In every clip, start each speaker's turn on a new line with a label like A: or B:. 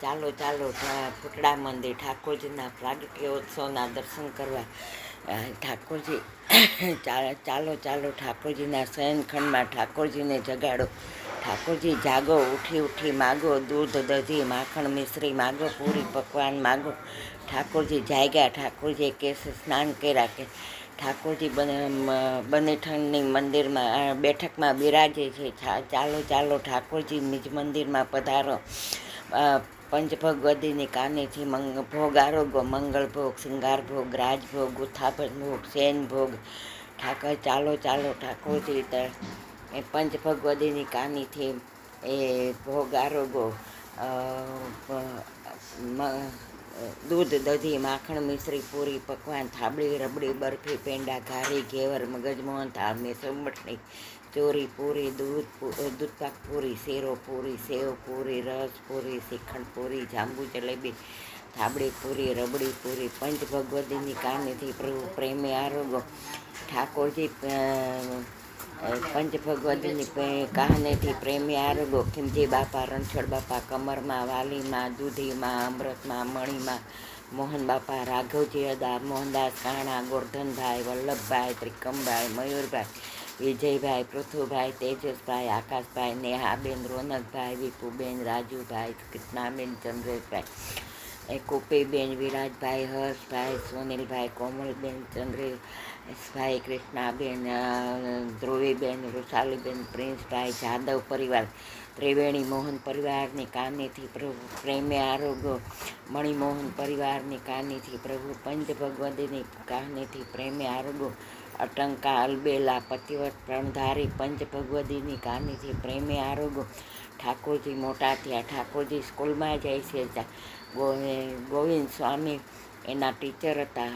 A: ચાલો ચાલો ફૂટડા મંદિર, ઠાકોરજીના પ્રાગટ્યોત્સવના દર્શન કરવા. ઠાકોરજી ચાલો ચાલો, ઠાકોરજીના શયનખંડમાં ઠાકોરજીને જગાડો. ઠાકોરજી, જાગો, ઉઠી ઉઠી, માગો, દૂધ દધી માખણ, મિશ્રી, માગો, પૂરી, પકવાન માગો. ઠાકોરજી જાગ્યા, ઠાકોરજીએ કેસ સ્નાન કર્યા કે ઠાકોરજી બને બનેઠણની મંદિરમાં બેઠકમાં બિરાજે છે. ચાલો ચાલો, ઠાકોરજી નિજ મંદિરમાં પધારો. અ, પંચભગવદીની કાનેથી મંગ ભોગ આરોગો મંગળ ભોગ શૃંગાર ભોગ રાજભોગ ગુથાપન ભોગ શેન ભોગ ઠાકર ચાલો ચાલો ઠાકોર ત- એ પંચભગવતીની કાનીથી એ ભોગ આરોગો દૂધ દધી માખણ મિશ્રી પૂરી પકવાન થાબડી રબડી બરફી પેંડા ઘારી ઘેવર મગજમોહન થાળ મેસો મઠણી ચોરી, પૂરી, દૂધ દૂધપાક પૂરી, શેરો પૂરી, સેવ પૂરી, રસ પૂરી શ્રીખંડ પૂરી, જાંબુ, જલેબી, થાબડી પૂરી, રબડી પૂરી, પંચ ભગવતીની કાનેથી પ્રભુ પ્રેમે આરોગો. ઠાકોરજી પંચ ભગવતીની પ્રે- પ્રેમી આરોગો. ખીમજી બાપા રણછોડ બાપા કમરમાં, વાલીમાં, દૂધીમાં, અમૃતમાં, મણીમાં, મોહન બાપા, રાઘવજી અદા, મોહનદાસ કાણા, ગોરધનભાઈ, વલ્લભભાઈ, ત્રિકમભાઈ, મયુરભાઈ વિજયભાઈ, પૃથુભાઈ, તેજસભાઈ, આકાશભાઈ, નેહાબેન, રોનકભાઈ, વિપુબેન, રાજુભાઈ, કૃષ્ણાબેન, ચંદ્રેશભાઈ. કુપીબેન વિરાજભાઈ, હર્ષભાઈ, સુનિલભાઈ, કોમલબેન, ચંદ્રેશભાઈ, કૃષ્ણાબેન ધ્રુવીબેન વૃષાલીબેન પ્રિન્સભાઈ, જાદવ પરિવાર, ત્રિવેણી મોહન પરિવારની કાનીથી પ્રભુ, પ્રેમે આરોગ્ય, મણિમોહન પરિવારની કાનીથી પ્રભુ, પંચ ભગવતીની કાનીથી પ્રેમે આરોગ્ય અટંકા, અલબેલા પતિવત પ્રણધારી પંચ ભગવતીની કાનીથી પ્રેમી આરોગ્ય ઠાકોરજી મોટા થયા ઠાકોરજી સ્કૂલમાં જાય છે ગોવિંદ સ્વામી એના ટીચર હતા.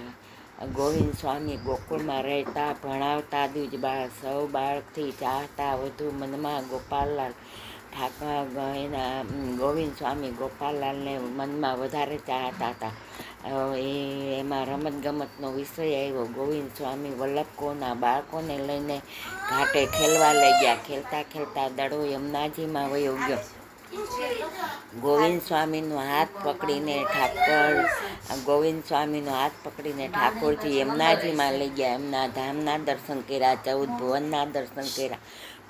A: ગોવિંદ સ્વામી ગોકુળમાં રહેતા, ભણાવતા દ્વિજ બાળ સૌ બાળકથી ચાહતા, વધુ મનમાં ગોપાલલાલ ઠાકર, એના ગોવિંદ સ્વામી, ગોપાલલાલને મનમાં વધારે ચાહતા હતા. એ, એમાં રમતગમતનો વિષય આવ્યો. ગોવિંદ સ્વામી વલ્લભકોના બાળકોને લઈને ઘાટે ખેલવા લઈ ગયા. ખેલતા ખેલતા દડો યમુનાજીમાં વયો ગયો. ગોવિંદ સ્વામીનો હાથ પકડીને ઠાકોર, ગોવિંદ સ્વામીનો હાથ પકડીને ઠાકોરજી યમુનાજીમાં લઈ ગયા. એમના ધામના દર્શન કર્યા, ચૌદ ભુવનના દર્શન કર્યા.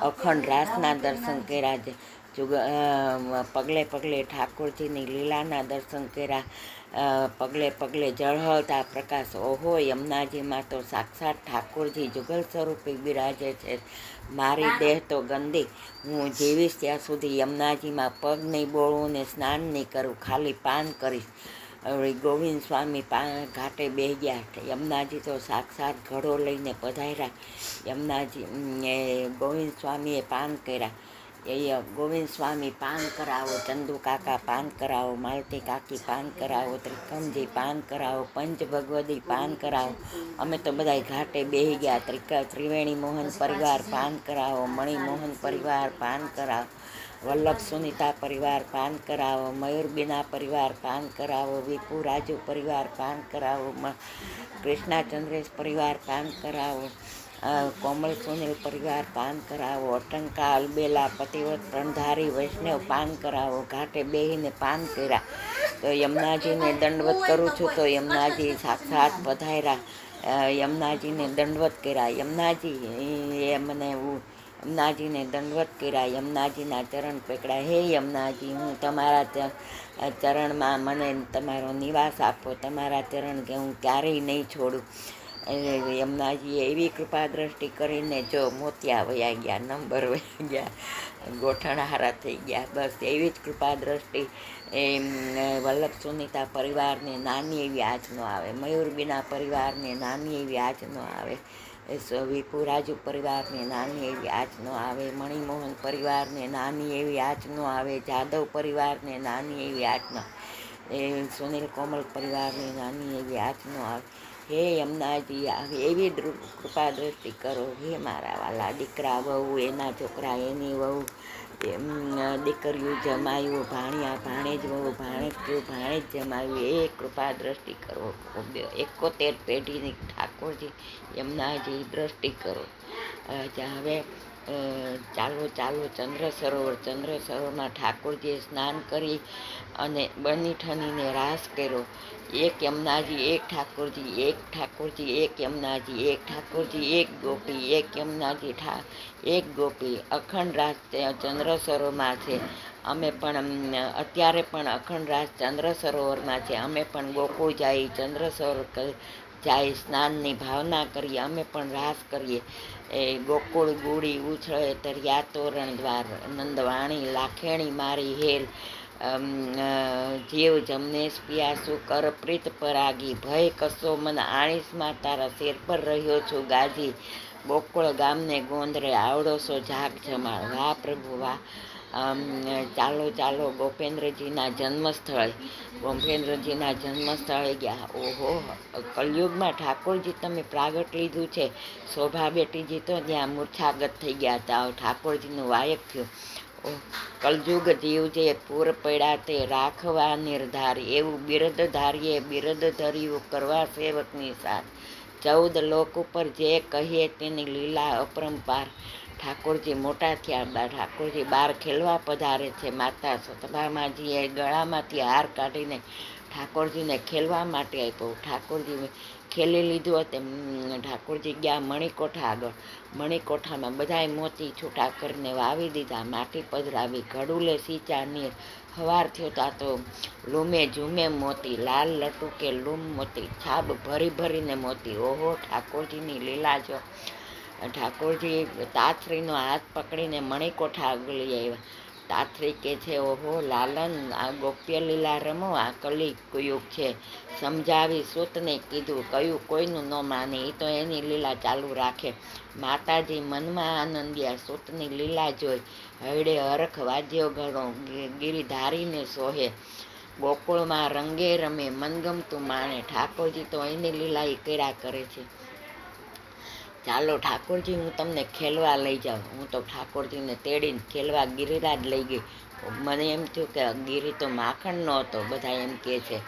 A: અખંડ રાસના દર્શન કર્યા છે. જુગ પગલે પગલે ઠાકોરજીની લીલાના દર્શન કર્યા. પગલે પગલે જળહળતા પ્રકાશ. ઓહો, યમુનાજીમાં તો સાક્ષાત ઠાકોરજી જુગલ સ્વરૂપે બિરાજે છે. મારી દેહ તો ગંદી. હું જીવીશ ત્યાં સુધી યમુનાજીમાં પગ નહીં બોળવું ને સ્નાન નહીં કરું. ખાલી પાન કરીશ. હવે ગોવિંદ સ્વામી પા ઘાટે બેહી ગયા યમુનાજી તો સાક્ષાત ઘડો લઈને પધાર્યા. યમુનાજી ગોવિંદ સ્વામીએ પાન કર્યા. એ ગોવિંદ સ્વામી પાન કરાવો, ચંદુ કાકા પાન કરાવો, માલતી કાકી પાન કરાવો, ત્રિકમજી પાન કરાવો, પંચ ભગવતી પાન કરાવો. અમે તો બધાય ઘાટે બેહી ગયા. ત્રિક ત્રિવેણી મોહન પરિવાર પાન કરાવો, મણિમોહન પરિવાર પાન કરાવો. વલ્લભ સુનિતા પરિવાર પાન કરાવો, મયુરબીના પરિવાર પાન કરાવો, વિપુ રાજુ પરિવાર પાન કરાવો કૃષ્ણા પરિવાર પાન કરાવો કોમલ સુનિલ પરિવાર પાન કરાવો, અટંકા, અલબેલા પતિવત પ્રણધારી વૈષ્ણવ પાન કરાવો, ઘાટે બેહીને પાન કર્યા. તો યમુનાજીને દંડવત કરું છું, તો યમુનાજી સાક્ષાત પધાર્યા. યમુનાજીને દંડવત કર્યા. યમુનાજી, એ મને એવું યમુનાજીને દંડવત કર્યા, યમનાજીના ચરણ પકડ્યા. હે યમનાજી, હું તમારા ચરણમાં મને તમારો નિવાસ આપો. તમારા ચરણ કે હું ક્યારેય નહીં છોડું. એટલે યમનાજીએ એવી કૃપા દ્રષ્ટિ કરીને જો મોતિયા વયા ગયા, નંબર વયા ગયા ગોઠણ હારા થઈ ગયા. બસ એવી જ કૃપા દ્રષ્ટિ એમ વલ્લભ સુનિતા પરિવારને નાની એવી આંચ ન આવે. મયુરબીના પરિવારને નાની એવી આંચ ન આવે. એ વિપુ રાજુ પરિવારને નાની એવી આંચ ન આવે. મણિમોહન પરિવારને નાની એવી આંચ ન આવે. જાદવ પરિવારને નાની એવી આંચ ન એ સુનિલ કોમલ પરિવારને નાની એવી આંચ ન આવે. હે યમુનાજી આવે એવી કૃપા દ્રષ્ટિ કરો. હે મારા વાલા, દીકરા, વહુ, એના છોકરા, એની વહુ દીકરીઓ જમાયું, ભાણિયા, ભાણેજ વહુ, ભાણેજ જ જમાયું. એ કૃપા દ્રષ્ટિ કરો એકોતેર પેઢીની ઠાકોરજી યમુનાજી દ્રષ્ટિ કરો. હવે ચાલો ચાલો ચંદ્ર સરોવર, ચંદ્ર સરોવરમાં ઠાકોરજીએ સ્નાન કરી અને બની ઠનીને રાસ કર્યો. એક યમુનાજી, એક ઠાકોરજી એક ઠાકોરજી, એક યમુનાજી, એક ઠાકોરજી, એક ગોપી, એક યમુનાજી ઠા, એક ગોપી. અખંડ રાસ ચંદ્ર સરોવરમાં છે. અમે પણ અત્યારે પણ અખંડ રાસ ચંદ્ર સરોવરમાં છે. અમે પણ ગોકુળ જાય ચંદ્ર સરોવર જાય, સ્નાનની ભાવના કરીએ, અમે પણ રાસ કરીએ. એ ગોકુળ, ગુડી, ઉછળે તરિયા તોરણ દ્વાર, નંદવાણી, લાખેણી, મારી હેલ જીવ જમનેશ, પિયાસુ કર પ્રીત પરાગી, ભય, કસો, મન આણીસમાં તારા શેર પર રહ્યો છું ગાજી. ગોકુળ ગામને ગોંદરે આવડો સો જાગ જમાળ વાહ પ્રભુ, વાહ. ચાલો ચાલો, ગોપેન્દ્રજીના જન્મસ્થળે. ગોપેન્દ્રજીના જન્મસ્થળે ગયા. ઓહો, કલયુગમાં ઠાકોરજી તમે પ્રાગટ લીધું છે. શોભા બેટીજી તો ત્યાં મૂર્છાગત થઈ ગયા હતા. ઠાકોરજીનું વાયક થયું. કલયુગ જીવ જે પૂર પડ્યા તે રાખવા નિર્ધાર. એવું બિરદ ધારીએ, બિરદ ધર્યું કરવા સેવકની સાથ. ચૌદ લોક ઉપર જે કહીએ તેની લીલા અપરંપાર. ઠાકોરજી મોટા થયા ઠાકોરજી બહાર ખેલવા પધારે છે માતા સતભામાજીએ ગળામાંથી હાર કાઢીને ઠાકોરજીને ખેલવા માટે આપ્યો. ઠાકોરજી ખેલી લીધું તેમ, ઠાકોરજી ગયા મણિકોઠા આગળ. મણિકોઠામાં બધાય મોતી છૂટા કરીને વાવી દીધા, માટી પધરાવી ઘડુલે સિંચા નીર હવાર થયો તા તો લૂમે ઝૂમે મોતી, લાલ લટુકે લૂમ મોતી, છાબ ભરી ભરીને મોતી. ઓહો, ઠાકોરજીની લીલા જો ઠાકોરજી તાથરીનો હાથ પકડીને મણિકોઠા આગલી આવ્યા. તાથરી કે છે, ઓહો, લાલન, આ ગોપ્ય લીલા રમો, આ કલી યુગ છે. સમજાવી સૂતને કીધું, કયું કોઈનું ન માને એ તો એની લીલા ચાલુ રાખે. માતાજી મનમાં આનંદ્યા, સૂતની લીલા જોઈ. હૈડે હરખ વાદ્યો ઘણો ગિરિધારીને સોહે. ગોકુળમાં રંગે રમે, મનગમતું માણે. ઠાકોરજી તો એની લીલા એ કર્યા કરે છે. ચાલો ઠાકોરજી, હું તમને ખેલવા લઈ જાઉં. હું તો ઠાકોરજીને તેડીને ખેલવા ગિરિરાજ લઈ ગઈ. મને એમ થયું કે ગિરી તો માખણનો હતો, બધા એમ કહે છે.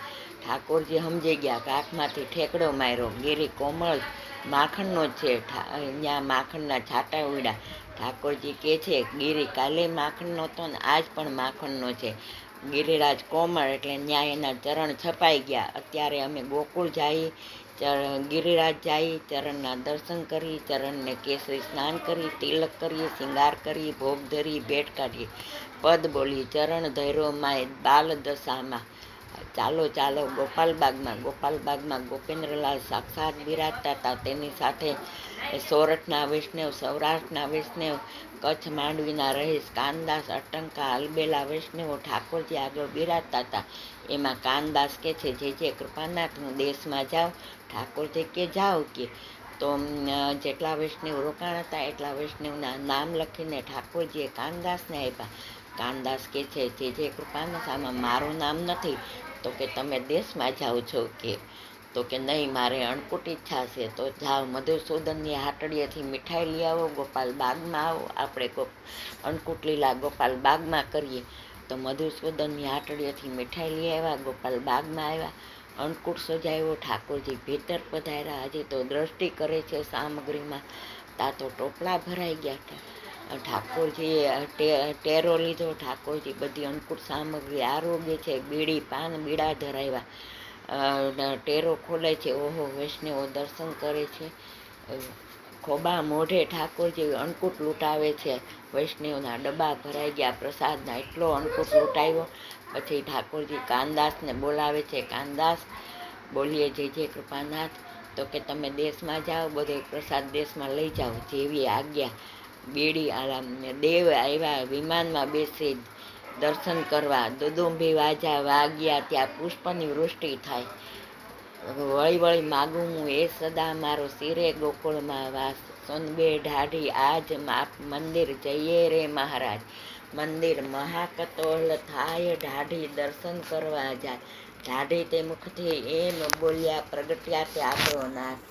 A: ઠાકોરજી સમજી ગયા કાખમાંથી ઠેકડો માર્યો. ગિરી કોમળ માખણનો જ છે. ત્યાં માખણના છાંટા ઉડ્યા. ઠાકોરજી કહે છે, ગિરી કાલે માખણનો હતો ને આજ પણ માખણનો છે. ગિરિરાજ કોમળ એટલે ન્યાય એના ચરણ છપાઈ ગયા. અત્યારે અમે ગોકુળ જઈ ગિરિરાજ જઈ, ચરણના દર્શન કરી, ચરણને કેસરી સ્નાન કરી, તિલક કરીએ, શિંગાર કરી ભોગ ધરી, ભેટ કાઢીએ. પદ બોલી ચરણ ધૈરો માય બાલ દશામાં ચાલો ચાલો, ગોપાલબાગમાં ગોપાલબાગમાં ગોપેન્દ્રલાલ સાક્ષાત બિરાજતા હતા. તેની સાથે સોરઠના વૈષ્ણવ, સૌરાષ્ટ્રના વૈષ્ણવ, કચ્છ માંડવીના રહીશ, કાનદાસ, અટંકા, અલબેલા વૈષ્ણવો, ઠાકોરજી આગળ બિરાજતા હતા. એમાં કાનદાસ કે છે, જે જે કૃપાનાથ, હું દેશમાં જાઉં, ઠાકોરજી કે જાઉં કે. તો જેટલા વૈષ્ણવ રોકાણ હતા, એટલા વૈષ્ણવના નામ લખીને ઠાકોરજીએ કાનદાસને આપ્યા. કાનદાસ કે છે, જે જે કૃપાના આમાં મારું નામ નથી, તો કે તમે દેશમાં જાઓ છો કે? તો કે નહીં, મારે અણકુટ ઈચ્છા છે તો જાઓ, મધુસૂદનની હાટડીએથી મીઠાઈ લઈ આવો, ગોપાલ બાગમાં આવો. આપણે ગો અણકુટ લીલા ગોપાલ બાગમાં કરીએ. તો મધુસૂદનની હાટડીએથી મીઠાઈ લઈ આવ્યા, ગોપાલ બાગમાં આવ્યા. અન્નકૂટ સજાવ્યો, ઠાકોરજી ભીતર પધાર્યા. હજી તો દ્રષ્ટિ કરે છે સામગ્રીમાં. તા તો ટોપલા ભરાઈ ગયા હતા. ઠાકોરજીએ ટેરો લીધો. ઠાકોરજી બધી અન્નકૂટ સામગ્રી, આરોગ્ય છે, બીડી, પાન, બીડા ધરાવ્યા. ટેરો ખોલે છે. ઓહો, વૈષ્ણવો દર્શન કરે છે. ખોબા મોઢે ઠાકોરજી અન્નકૂટ લૂંટાવે છે. વૈષ્ણવના ડબ્બા ભરાઈ ગયા. પ્રસાદના એટલો અન્નકૂટ લૂંટાવ્યો. પછી ઠાકોરજી કાનદાસને બોલાવે છે. કાનદાસ, બોલીએ, જય જય કૃપાનાથ. તો કે તમે દેશમાં જાઓ, બધો પ્રસાદ દેશમાં લઈ જાઓ. જેવી આજ્ઞા બેડી આરામ દેવ આવ્યા, વિમાનમાં બેસી દર્શન કરવા. દુદુંભી વાજા વાગ્યા ત્યાં પુષ્પની વૃષ્ટિ થાય. વળી વળી માગું હું એ સદા મારો સિરે ગોકુળમાં વાસ. સોનબે ઢાઢી આજ માપ મંદિર જઈએ રે મહારાજ. મંદિર મહાકતોલ થાય, ઢાઢી દર્શન કરવા જાય ઢાઢી તે મુખથી એમ બોલ્યા, પ્રગટ્યા તે આપણો નાથ.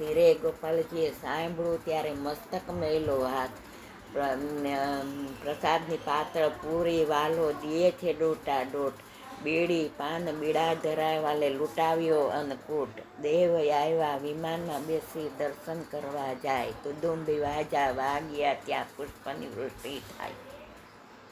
A: સિરે ગોપાલજીએ સાંભળ્યું ત્યારે મસ્તક મેલો હાથ. પ્રસાદની પાતળ પૂરી, વાલો દીએ છે ડોટા ડોટ, બીડી, પાન, બીડા ધરાય વાલે લૂંટાવ્યો અન્નકૂટ દેવ આવ્યા વિમાનમાં બેસી દર્શન કરવા જાય. કુદુંબી વાજા વાગ્યા ત્યાં પુષ્પની વૃષ્ટિ થાય.